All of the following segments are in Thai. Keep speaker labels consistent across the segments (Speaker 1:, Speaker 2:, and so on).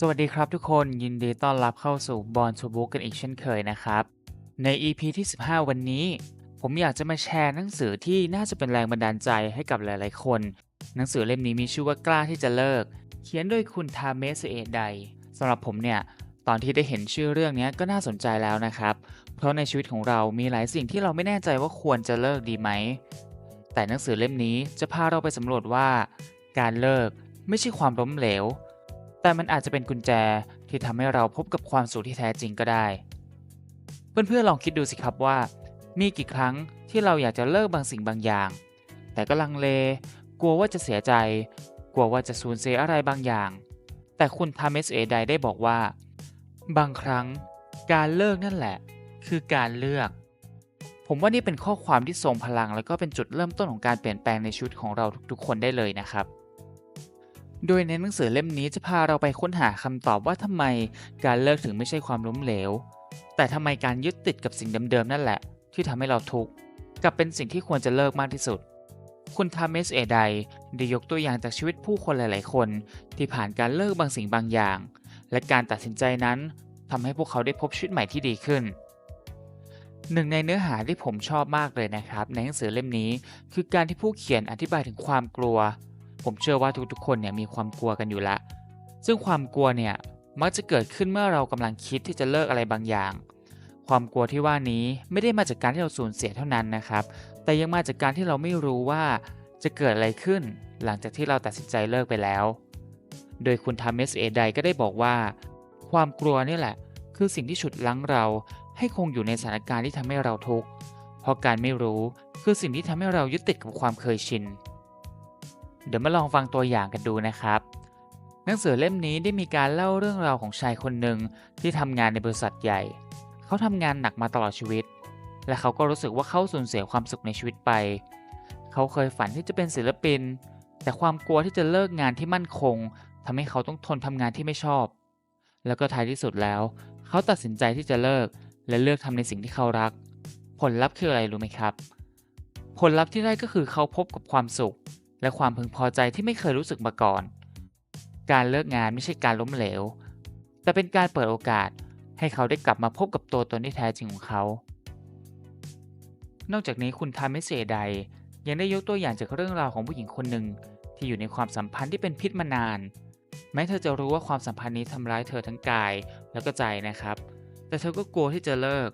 Speaker 1: สวัสดีครับทุกคนยินดีต้อนรับเข้าสู่ Born to Book กันอีกเช่นเคยนะครับ ใน EP ที่ 15 วันนี้ ผมอยากจะมาแชร์หนังสือที่น่าจะเป็นแรงบันดาลใจให้กับหลายๆ คน หนังสือเล่มนี้มีชื่อว่ากล้าที่จะเลิก เขียนโดยคุณทาเมสเอไดสำหรับผมเนี่ย ตอนที่ได้เห็นชื่อเรื่องนี้ก็น่าสนใจแล้วนะครับ เพราะในชีวิตของเรามีหลายสิ่งที่เราไม่แน่ใจว่าควรจะเลิกดีไหม แต่หนังสือเล่มนี้จะพาเราไปสำรวจว่า การเลิกไม่ใช่ความล้มเหลว แต่มันอาจจะเป็นกุญแจที่ทำให้เราพบกับความสุขที่แท้จริงก็ได้ เพื่อนๆลองคิดดูสิครับว่า มีกี่ครั้งที่เราอยากจะเลิกบางสิ่งบางอย่าง แต่ก็ลังเล กลัวว่าจะเสียใจ กลัวว่าจะสูญเสียอะไรบางอย่าง แต่คุณทาเมสเอไดได้บอกว่า บางครั้งการเลิกนั่นแหละ คือการเลือก ผมว่านี่เป็นข้อความที่ทรงพลัง แล้วก็เป็นจุดเริ่มต้นของการเปลี่ยนแปลงในชีวิตของเราทุกๆ คนได้เลยนะครับ โดยในหนังสือเล่มนี้จะพาเราไปค้นหาคำตอบว่าทำไมการเลิกถึงไม่ใช่ความล้มเหลว แต่ทำไมการยึดติดกับสิ่งเดิมๆนั่นแหละ ที่ทำให้เราทุกข์กับเป็นสิ่งที่ควรจะเลิกมากที่สุด คุณทาเมสเอไดได้ยกตัวอย่างจากชีวิตผู้คนหลายๆ คน ที่ผ่านการเลิกบางสิ่งบางอย่าง และการตัดสินใจนั้นทำให้พวกเขาได้พบชีวิตใหม่ที่ดีขึ้นหนึ่งในเนื้อหาที่ผมชอบมากเลยนะครับ ในหนังสือเล่มนี้คือการที่ผู้เขียนอธิบายถึงความกลัว ผมเชื่อว่าทุกๆ คนเนี่ยมีความกลัวกันอยู่ละ ซึ่งความกลัวเนี่ยมักจะเกิดขึ้นเมื่อเรากำลังคิดที่จะเลิกอะไรบางอย่าง ความกลัวที่ว่านี้ไม่ได้มาจากการที่เราสูญเสียเท่านั้นนะครับ แต่ยังมาจากการที่เราไม่รู้ว่าจะเกิดอะไรขึ้น หลังจากที่เราตัดสินใจเลิกไปแล้ว โดยคุณทามิสเอไดก็ได้บอกว่า ความกลัวนี่แหละ คือสิ่งที่ฉุดลั้งเราให้คงอยู่ในสถานการณ์ที่ทำให้เราทุกข์ เพราะการไม่รู้คือสิ่งที่ทำให้เรายึดติดกับความเคยชิน เดี๋ยวมาลองฟังตัวอย่างกันดูนะครับ หนังสือเล่มนี้ได้มีการเล่าเรื่องราวของชายคนหนึ่งที่ทำงานในบริษัทใหญ่ เขาทำงานหนักมาตลอดชีวิต และเขาก็รู้สึกว่าเขาสูญเสียความสุขในชีวิตไป เขาเคยฝันที่จะเป็นศิลปิน แต่ความกลัวที่จะเลิกงานที่มั่นคงทำให้เขาต้องทนทำงานที่ไม่ชอบ แล้วก็ท้ายที่สุดแล้ว เขาตัดสินใจที่จะเลิกและเลือกทำในสิ่งที่เขารัก ผลลัพธ์คืออะไรรู้ไหมครับ ผลลัพธ์ที่ได้ก็คือเขาพบกับความสุข และความพึงพอใจที่ไม่เคยรู้สึกมาก่อน การเลิกงานไม่ใช่การล้มเหลว แต่เป็นการเปิดโอกาสให้เขาได้กลับมาพบกับตัวตนที่แท้จริงของเขา นอกจากนี้คุณทาเมเซไดยังได้ยกตัวอย่างจากเรื่องราวของผู้หญิงคนหนึ่งที่อยู่ในความสัมพันธ์ที่เป็นพิษมานาน แม้เธอจะรู้ว่าความสัมพันธ์นี้ทำร้ายเธอทั้งกายแล้วก็ใจนะครับ แต่เธอก็กลัวที่จะเลิก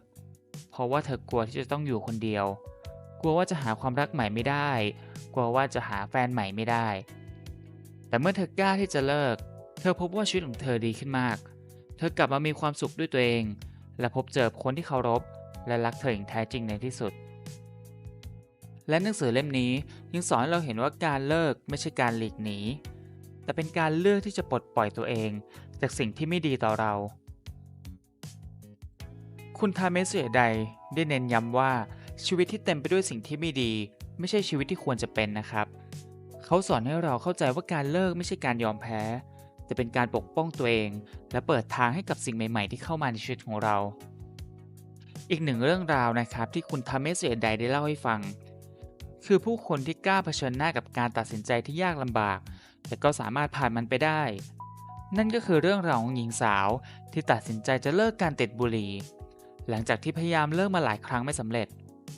Speaker 1: เพราะว่าเธอกลัวที่จะต้องอยู่คนเดียว กลัวว่าจะหาความรักใหม่ไม่ได้ กลัวว่าจะหาแฟนใหม่ไม่ได้ แต่เมื่อเธอกล้าที่จะเลิก เธอพบว่าชีวิตของเธอดีขึ้นมาก เธอกลับมามีความสุขด้วยตัวเอง และพบเจอคนที่เคารพ และรักเธออย่างแท้จริงในที่สุด และหนังสือเล่มนี้ยังสอนให้เราเห็นว่าการเลิกไม่ใช่การหลีกหนี แต่เป็นการเลือกที่จะปลดปล่อยตัวเอง จากสิ่งที่ไม่ดีต่อเรา คุณทาเมสเซไดได้เน้นย้ำว่า ชีวิตที่เต็มไปด้วยสิ่งที่ไม่ดี ไม่ใช่ชีวิตที่ควรจะเป็นนะครับ เขาสอนให้เราเข้าใจว่าการเลิกไม่ใช่การยอมแพ้ แต่เป็นการปกป้องตัวเอง และเปิดทางให้กับสิ่งใหม่ๆ ที่เข้ามาในชีวิตของเรา อีกหนึ่งเรื่องราวนะครับที่คุณทาเมสเซไดได้เล่าให้ฟัง คือผู้คนที่กล้าเผชิญหน้ากับการตัดสินใจที่ยากลำบาก แต่ก็สามารถผ่านมันไปได้ นั่นก็คือเรื่องราวของหญิงสาวที่ตัดสินใจจะเลิกการติดบุหรี่หลังจากที่พยายามเลิกมาหลายครั้งไม่สำเร็จ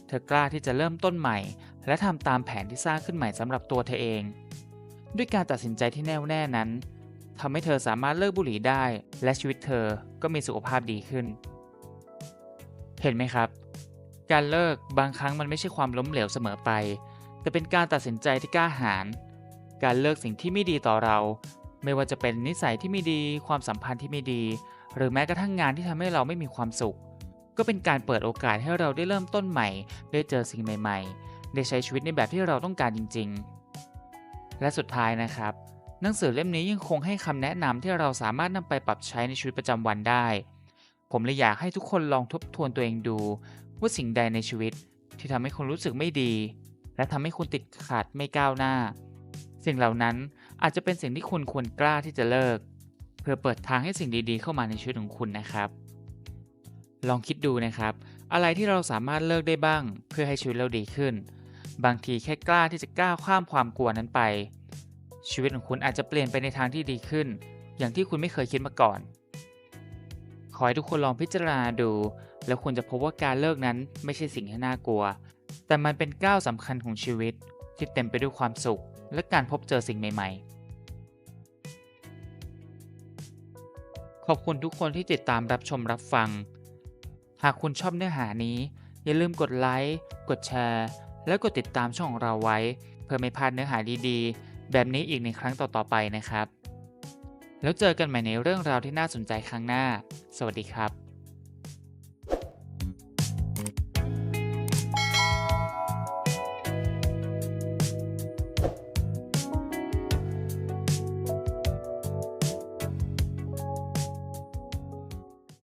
Speaker 1: เธอกล้าที่จะเริ่มต้นใหม่ และทำตามแผนที่สร้างขึ้นใหม่สำหรับตัวเธอเอง ด้วยการตัดสินใจที่แน่วแน่นั้นทำให้เธอสามารถเลิกบุหรี่ได้ และชีวิตเธอก็มีสุขภาพดีขึ้น เห็นไหมครับ การเลิกบางครั้งมันไม่ใช่ความล้มเหลวเสมอไป แต่เป็นการตัดสินใจที่กล้าหาญการเลิกสิ่งที่ไม่ดีต่อเรา ไม่ว่าจะเป็นนิสัยที่ไม่ดี ความสัมพันธ์ที่ไม่ดี หรือแม้กระทั่งงานที่ทำให้เราไม่มีความสุข ก็เป็นการเปิดโอกาสให้เราได้เริ่มต้นใหม่ ได้เจอสิ่งใหม่ ๆ ได้ใช้ชีวิตในแบบที่เราต้องการจริง ๆ และสุดท้ายนะครับ หนังสือเล่มนี้ยังคงให้คำแนะนำที่เราสามารถนำไปปรับใช้ในชีวิตประจำวันได้ ผมเลยอยากให้ทุกคนลองทบทวนตัวเองดู ว่าสิ่งใดในชีวิตที่ทำให้คุณรู้สึกไม่ดี และทำให้คุณติดขัดไม่ก้าวหน้า สิ่งเหล่านั้นอาจจะเป็นสิ่งที่คุณควรกล้าที่จะเลิก เพื่อเปิดทางให้สิ่งดีๆ เข้ามาในชีวิตของคุณนะครับ ลองคิดดูนะครับ อะไรที่เราสามารถเลิกได้บ้าง เพื่อให้ชีวิตเราดีขึ้น บางทีแค่กล้าที่จะก้าวข้ามความกลัวนั้นไป ชีวิตของคุณอาจจะเปลี่ยนไปในทางที่ดีขึ้น อย่างที่คุณไม่เคยคิดมาก่อน ขอให้ทุกคนลองพิจารณาดู แล้วคุณจะพบว่าการเลิกนั้นไม่ใช่สิ่งที่น่ากลัว แต่มันเป็นก้าวสำคัญของชีวิต ที่เต็มไปด้วยความสุข และการพบเจอสิ่งใหม่ ๆขอบคุณทุกคนที่ติดตามรับชมรับฟัง หากคุณชอบเนื้อหานี้ อย่าลืมกดไลค์ กดแชร์ และกดติดตามช่องของเราไว้ เพื่อไม่พลาดเนื้อหาดีๆ แบบนี้อีกในครั้งต่อๆไปนะครับ แล้วเจอกันใหม่ในเรื่องราวที่น่าสนใจครั้งหน้า สวัสดีครับ